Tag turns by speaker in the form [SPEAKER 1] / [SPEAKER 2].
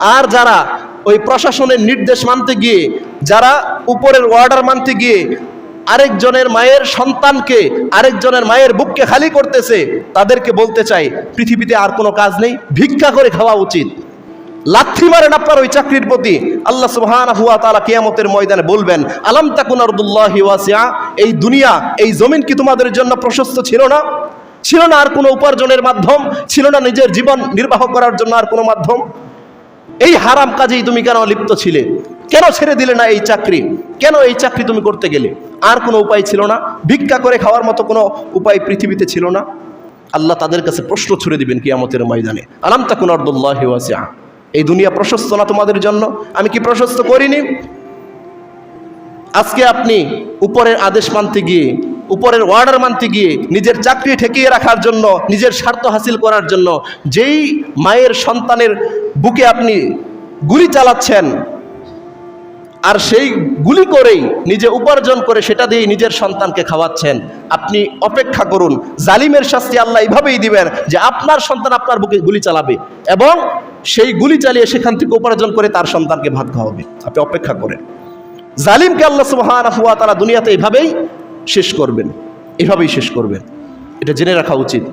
[SPEAKER 1] আর যারা ওই প্রশাসনের নির্দেশ মানতে গিয়ে, যারা উপরের অর্ডার মানতে গিয়ে আরেকজনের মায়ের সন্তানকে, আরেকজনের মায়ের বুককে খালি করতেছে, তাদেরকে বলতে চাই, পৃথিবীতে আর কোনো কাজ নেই, ভিক্ষা করে খাওয়া উচিত। লাথি মারেন আপনার ওই চাকরির প্রতি। আল্লাহ সুবহানাহু হুয়া ময়দানে বলবেন, আলাম তাকুন এই দুনিয়া, এই জমিন কি তোমাদের জন্য প্রশস্ত ছিল না? ছিল না আর কোনো উপার্জনের মাধ্যম? ছিল না নিজের জীবন নির্বাহ করার জন্য আর কোনো মাধ্যম? এই হারাম কাজেই তুমি কেন লিপ্ত ছিলে? কেন ছেড়ে দিলে না এই চাকরি? কেন এই চাকরি তুমি করতে গেলে? আর কোনো উপায় ছিল না? ভিক্ষা করে খাওয়ার মতো কোনো উপায় পৃথিবীতে ছিল না? আল্লাহ তাদের কাছে প্রশ্ন ছুড়ে দিবেন কি কিয়ামতের ময়দানে। আলাম তাকুন আরদুল্লাহি এই দুনিয়া প্রশস্ত না তোমাদের জন্য? আমি কি প্রশস্ত করিনি? আজকে আপনি উপরের আদেশ মানতে গিয়ে, উপরের অর্ডার মানতে গিয়ে, নিজের চাকরি ঠেকিয়ে রাখার জন্য, নিজের স্বার্থ হাসিল করার জন্য, যেই মায়ের সন্তানের বুকে আপনি গুলি চালাচ্ছেন আর সেই গুলি করেই নিজে উপার্জন করে সেটা দিয়ে নিজের সন্তানকে খাওয়াচ্ছেন, আপনি অপেক্ষা করুন। জালিমের শাস্তি আল্লাহ এইভাবেই দিবেন যে আপনার সন্তান আপনার বুকে গুলি চালাবে এবং সেই গুলি চালিয়ে সেখান থেকে উপার্জন করে তার সন্তানকে ভাত খাওয়াবে। আপনি অপেক্ষা করেন। জালিমকে আল্লাহ সুবহানাহু ওয়া তাআলা দুনিয়াতে এইভাবেই শেষ করবেন। এভাবেই শেষ করবেন। এটা জেনে রাখা উচিত।